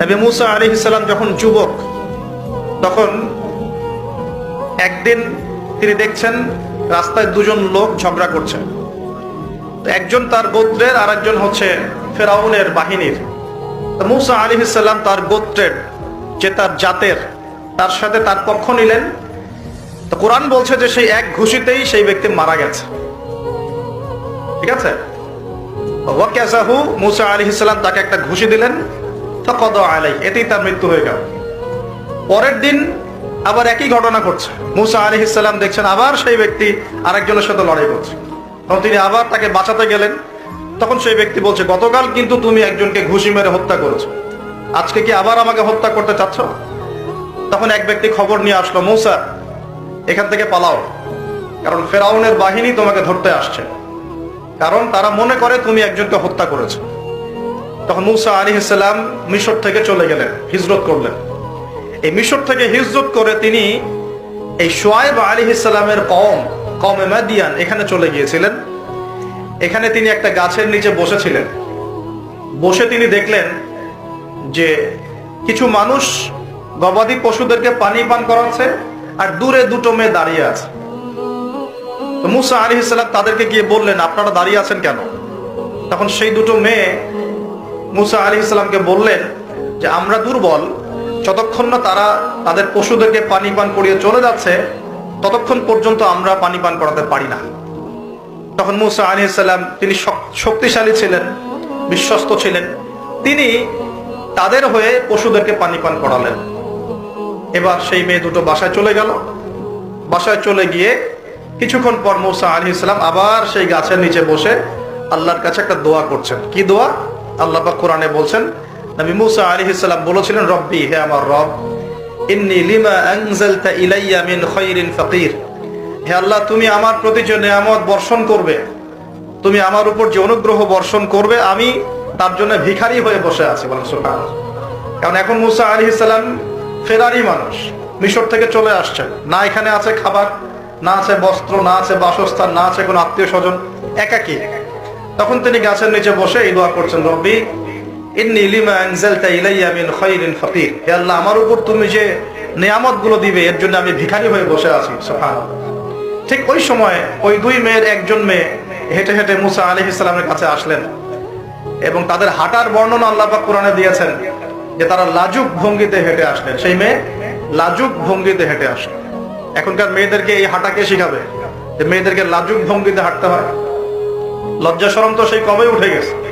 নবী মুসা আলী ইসলাম যখন যুবক, তখন একদিন তিনি দেখছেন রাস্তায় দুজন লোক ঝগড়া করছে। একজন তার গোত্রের আর একজন হচ্ছে ফেরাউনের বাহিনীর। মুসা আলী ইসলাম তার গোত্রের, যে তার জাতের, তার সাথে তার পক্ষ নিলেন। তো কোরআন বলছে যে সেই এক ঘুষিতেই সেই ব্যক্তি মারা গেছে। ঠিক আছে? ওয়াকাজাহু মুসা আলী ইসলাম তাকে একটা ঘুষি দিলেন। এতেই তার মৃত্যু হয়ে গেল। পরের দিন আবার একই ঘটনা ঘটছে। মুসা আলী ইসলাম দেখছেন আবার সেই ব্যক্তি আরেকজনের সাথে লড়াই করছে। তখন তিনি আবার তাকে বাঁচাতে গেলেন। তখন সেই ব্যক্তি বলছে, গতকাল কিন্তু তুমি একজনকে ঘুষি মেরে হত্যা করেছ। আজকে কি আবার আমাকে হত্যা করতে চাচ্ছ? তখন এক ব্যক্তি খবর নিয়ে আসলো, মৌসা, এখান থেকে পালাও। কারণ ফেরাউনের বাহিনী তোমাকে ধরতে আসছে। কারণ তারা মনে করে তুমি একজনকে হত্যা করেছ। তখন মুসা আলী ইসলাম মিশর থেকে চলে গেলেন, হিজরত করলেন। এই মিশর থেকে হিজরত করে তিনি এই সোয়াইব আলী ইসলামের কম কম এমাদিয়ান এখানে চলে গিয়েছিলেন। এখানে তিনি একটা গাছের নিচে বসেছিলেন। বসে তিনি দেখলেন যে কিছু মানুষ গবাদি পশুদেরকে পানি পান করাচ্ছে আর দূরে দুটো মেয়ে দাঁড়িয়ে আছে। মুসা আলী ইসলাম তাদেরকে গিয়ে বললেন, আপনারা দাঁড়িয়ে আছেন কেন? তখন সেই দুটো মেয়ে মুসা আলী ইসলামকে বললেন যে, আমরা দুর্বল। যতক্ষণ না তারা তাদের পশুদেরকে পানি পান করিয়ে চলে যাচ্ছে, ততক্ষণ পর্যন্ত আমরা পানি পান করাতে পারি না। তখন মুসা আলী ইসলাম তিনি শক্তিশালী ছিলেন, বিশ্বস্ত ছিলেন। তিনি তাদের হয়ে পশুদেরকে পানি পান করালেন। এবার সেই মেয়ে দুটো বাসায় চলে গেল। বাসায় চলে গিয়ে কিছুক্ষণ পর মৌসা আলী ইসলাম আবার সেই গাছের নিচে বসে আল্লাহর কাছে একটা দোয়া করছেন। কি দোয়া? আল্লাহ কোরআনে বলছেন, নবী মুসা আলী ইসলাম বলেছিলেন, রব্বি, হে আমার রব, ইন্নি লিমা আনজালতা ইলাইয়া মিন খায়রিন ফাকির। হে আল্লাহ, তুমি আমার প্রতি যে নিয়ামত বর্ষণ করবে, তুমি আমার উপর যে অনুগ্রহ বর্ষণ করবে, আমি তার জন্য ভিখারি হয়ে বসে আছি, বলেন কারণ এখন মুসা আলী ফেরারি মানুষ, মিশর থেকে চলে আসছেন। না এখানে আছে খাবার, না আছে বস্ত্র, না আছে বাসস্থান, না আছে কোনো আত্মীয় স্বজন, একাকি। তখন তিনি গাছের নিচে বসে এই দোয়া করছেন, রব্বি আমার উপর তুমি যে দিবে, এর জন্য আমি ভিখারি হয়ে বসে আছি ঠিক ওই সময় ওই দুই মেয়ের একজন মেয়ে হেঁটে হেঁটে মুসা কাছে আসলেন এবং তাদের হাঁটার বর্ণনা আল্লাহ কোরআনে দিয়েছেন যে তারা লাজুক ভঙ্গিতে হেঁটে আসলেন। সেই মেয়ে লাজুক ভঙ্গিতে হেঁটে আসলেন এখনকার মেয়েদেরকে এই হাঁটাকে শিখাবে? যে মেয়েদেরকে লাজুক ভঙ্গিতে হাঁটতে হয়। লজ্জা সরম তো সেই কবে উঠে গেছে।